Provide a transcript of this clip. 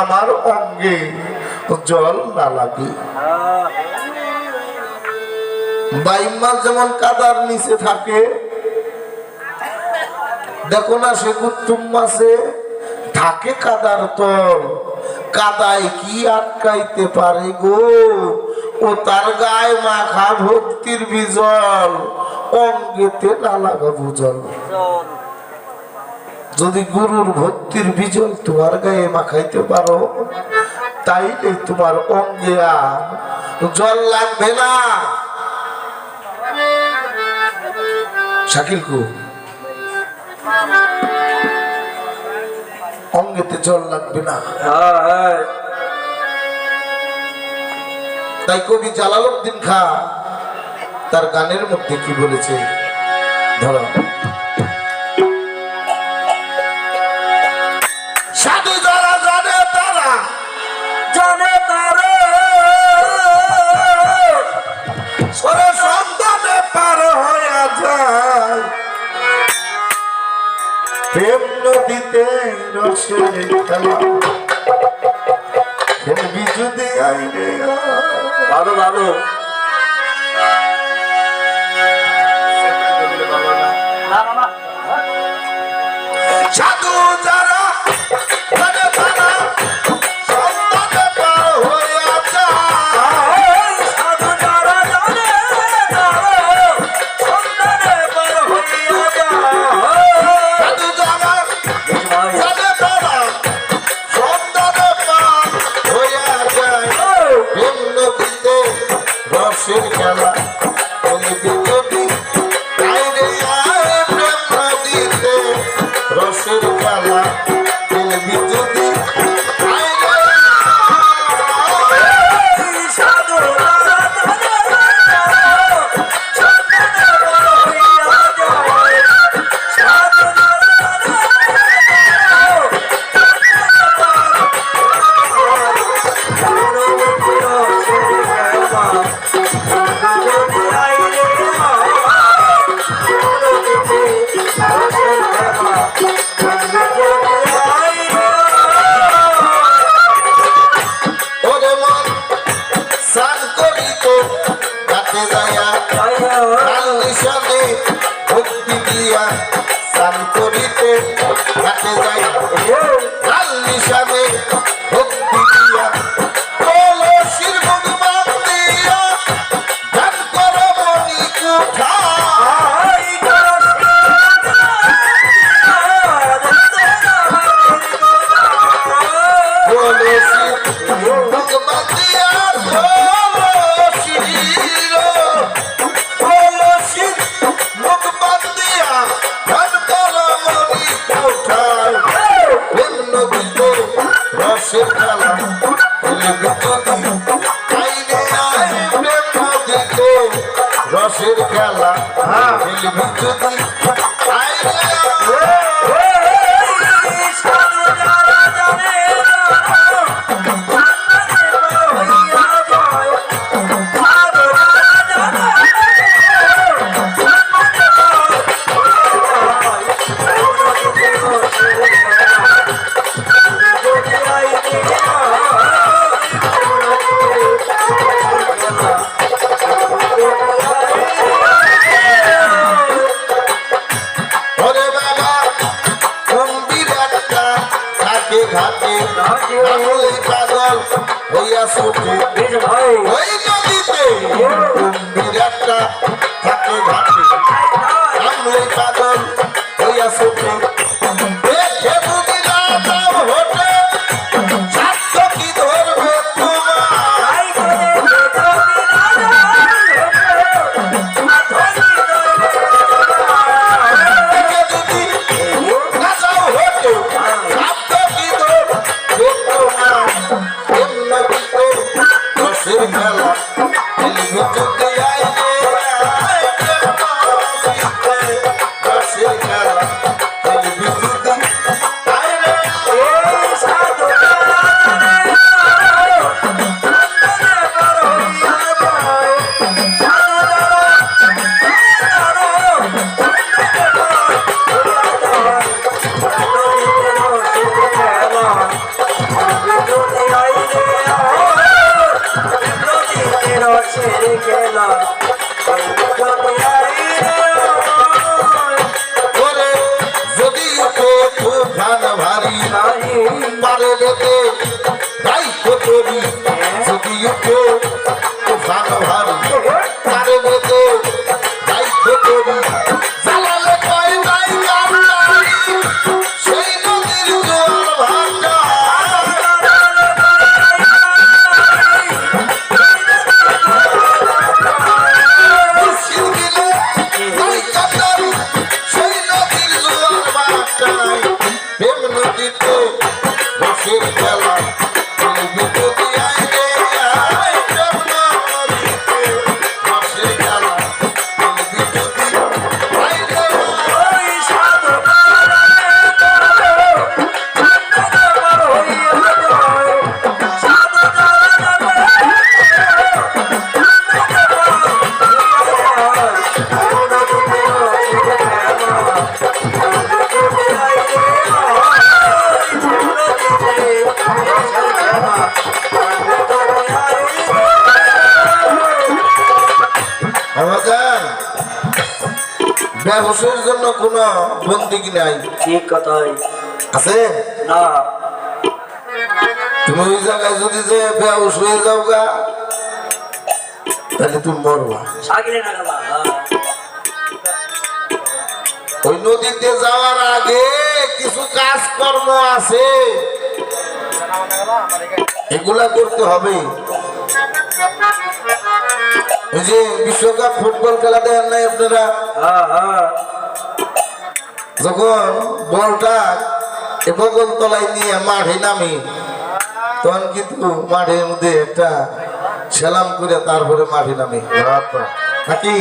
আমার অঙ্গে জল না লাগে। বাইম মাছ যেমন কাদার নিচে থাকে, দেখো না সে কুতুম মাসে থাকে কাদার তল। কাদায় কি আটকাইতে পারে গো? ও তার গায়ে মাখা ভক্তির বিজল, অঙ্গেতে না লাগা বুজল যদি গুরুর ভক্তির বিজল তোমার গায়ে মাখাইতে পারো তাইলে তোমার অঙ্গে জল লাগবে না। শাকিল কু অঙ্গেতে জল লাগবে না। তাই কবি জালালউদ্দিন খা তার গানের মধ্যে কি বলেছে? ধরো। সাধু যারা জানে তারা জানে তারে। ওরে সন্তানে পার হয়ে যায়। প্রেম নদীতে রসে খেলা। খেলবি যদি আইনে ভালো ভালো। স্নান করিতে ঘাটে যাই। লাল নিশানে খেলা খেলবি ওই পাগল হইয়া ছুটে জন্য কোনো বন্দিক নাই। ঠিক কথাই। আছে? না। তুমি ওই জায়গায় যদি যে ব্যবস হয়ে যাও গা তাহলে তুমি মরবা। গেলা ওই নদীতে যাওয়ার আগে কিছু কাজকর্ম আছে। এগুলা করতে হবে। ওই যে বিশ্বকাপ ফুটবল খেলা দেখেন নাই আপনারা? হ্যাঁ হ্যাঁ। যখন বলটা বগল তলায় নিয়ে মাঠে নামি তখন কিন্তু মাঠের মধ্যে একটা সেলাম করে তারপরে মাঠে নামি। নাকি?